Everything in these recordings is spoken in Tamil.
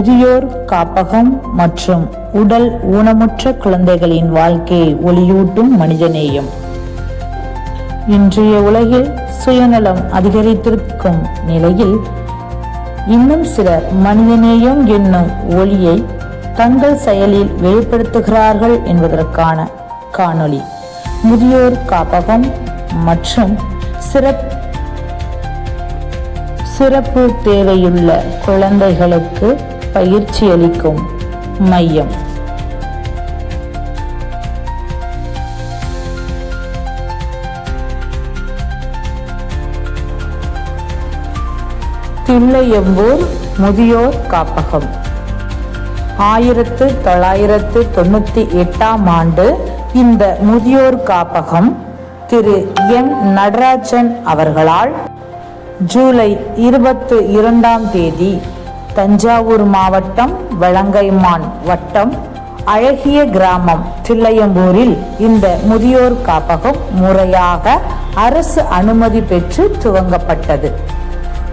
முதியோர் காப்பகம் மற்றும் உடல் ஊனமுற்ற குழந்தைகளின் வாழ்க்கையை ஒளியூட்டும் மனிதநேயம். இன்றைய உலகில் சுயநலம் அதிகரித்திருக்கும் நிலையில் இன்னும் சிலர் மனிதநேயம் என்னும் ஒளியை தங்கள் செயலில் வெளிப்படுத்துகிறார்கள் என்பதற்கான காணொளி. முதியோர் காப்பகம் மற்றும் சிறப்பு சிறப்பு தேவையுள்ள குழந்தைகளுக்கு பயிற்சி அளிக்கும் மையம். தில்லையம்பூர் முதியோர் காப்பகம். ஆயிரத்து தொள்ளாயிரத்து தொண்ணூத்தி எட்டாம் ஆண்டு இந்த முதியோர் காப்பகம் திரு எம். நடராஜன் அவர்களால் ஜூலை இருபத்து இரண்டாம் தேதி தஞ்சாவூர் மாவட்டம் வலங்கைமான் வட்டம் அழகிய கிராமம் தில்லையம்பூரில் இந்த முதியோர் காப்பகம் முறையாக அரசு அனுமதி பெற்று துவங்கப்பட்டது.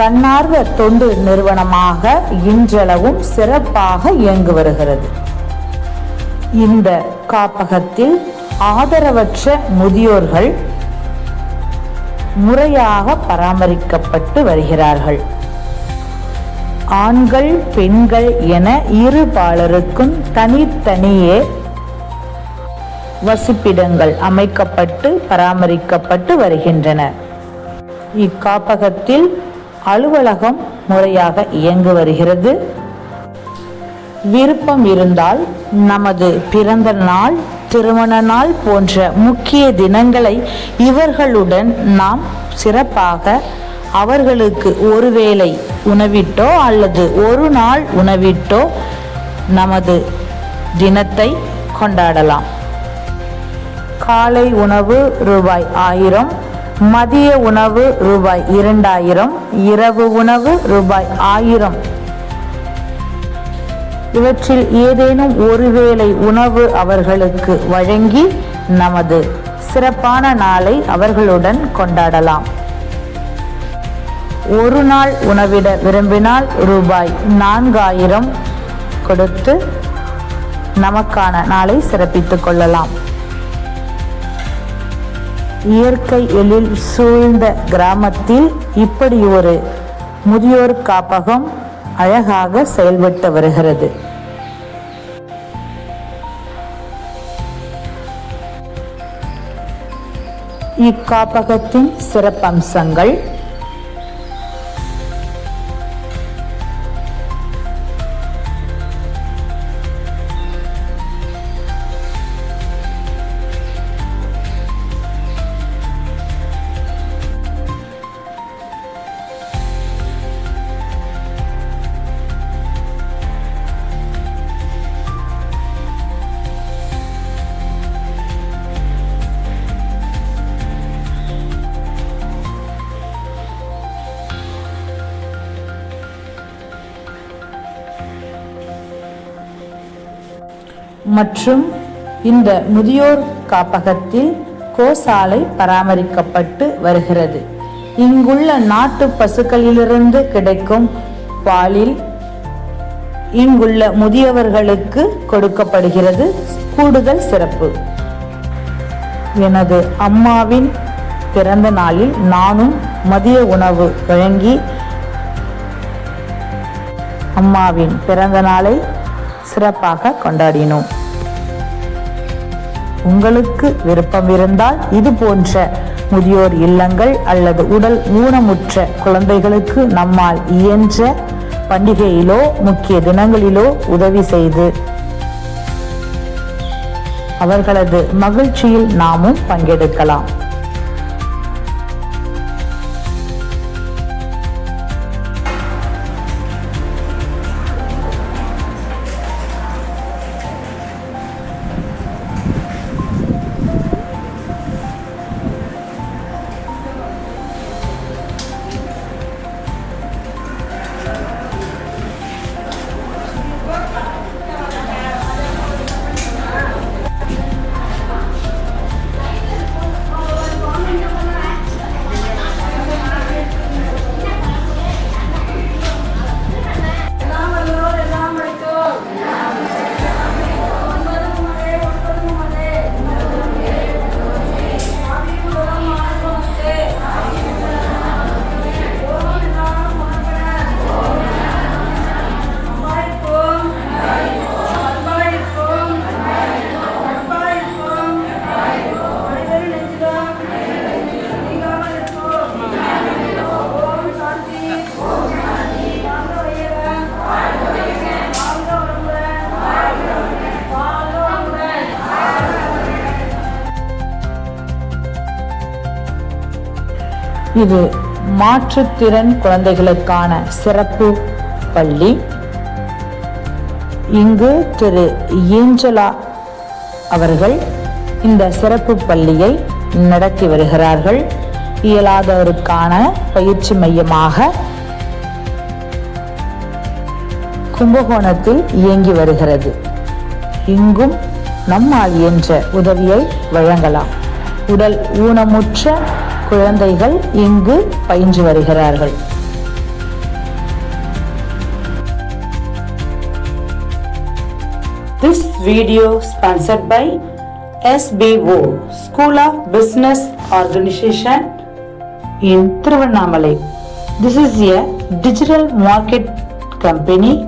தன்னார்வ தொண்டு நிறுவனமாக இன்றளவும் சிறப்பாக இயங்கு வருகிறது. இந்த காப்பகத்தில் ஆதரவற்ற முதியோர்கள் முறையாக பராமரிக்கப்பட்டு வருகிறார்கள். ஆண்கள் பெண்கள் என இரு பாலருக்கும் தனித்தனியே வசிப்பிடங்கள் அமைக்கப்பட்டு பராமரிக்கப்பட்டு வருகின்றன. இக்காப்பகத்தில் அலுவலகம் முறையாக இயங்கு வருகிறது. விருப்பம் இருந்தால் நமது பிறந்த நாள் திருமண நாள் போன்ற முக்கிய தினங்களை இவர்களுடன் நாம் சிறப்பாக அவர்களுக்கு ஒருவேளை உணவிட்டோ அல்லது ஒரு நாள் உணவிட்டோ நமது தினத்தை கொண்டாடலாம். காலை உணவு ரூபாய் ஆயிரம் மதிய உணவு ரூபாய் இரண்டாயிரம் இரவு உணவு ரூபாய் ஆயிரம். இவற்றில் ஏதேனும் ஒருவேளை உணவு அவர்களுக்கு வழங்கி நமது சிறப்பான நாளை அவர்களுடன் கொண்டாடலாம். ஒரு நாள் உணவிட விரும்பினால் ரூபாய் நான்காயிரம் கொடுத்து நமக்கான நாளை சிறப்பித்துக் கொள்ளலாம். இயற்கை எழில் சூழ்ந்த கிராமத்தில் இப்படி ஒரு முதியோர் காப்பகம் அழகாக செயல்பட்டு வருகிறது. இக்காப்பகத்தின் சிறப்பம்சங்கள் மற்றும் இந்த முதியோர் காப்பகத்தில் கோசாலை பராமரிக்கப்பட்டு வருகிறது. இங்குள்ள நாட்டு பசுக்களிலிருந்து கிடைக்கும் பாலில் இங்குள்ள முதியவர்களுக்கு கொடுக்கப்படுகிறது கூடுதல் சிறப்பு. எனது அம்மாவின் பிறந்த நாளில் நானும் மதிய உணவு வழங்கி அம்மாவின் பிறந்த நாளை சிறப்பாக கொண்டாடினோம். உங்களுக்கு விருப்பம் இருந்தால் இது போன்ற முதியோர் இல்லங்கள் அல்லது உடல் ஊனமுற்ற குழந்தைகளுக்கு நம்மால் இயன்ற பண்டிகையிலோ முக்கிய தினங்களிலோ உதவி செய்து அவர்களது மகிழ்ச்சியில் நாமும் பங்கெடுக்கலாம். இது மாற்றுத்திறன் குழந்தைகளுக்கான சிறப்பு பள்ளி. இங்கு திரு ஏஞ்சலா அவர்கள் இந்த சிறப்பு பள்ளியை நடத்தி வருகிறார்கள். இயலாதவருக்கான பயிற்சி மையமாக கும்பகோணத்தில் இயங்கி வருகிறது. இங்கும் நம்மால் இயன்ற உதவியை வழங்கலாம். உடல் ஊனமுற்ற குழந்தைகள் இங்கு பயின்று வருகிறார்கள் This video sponsored by SBO School of Business Organization in Tiruvannamalai. This is a digital market company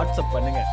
WhatsApp பண்ணுங்கள்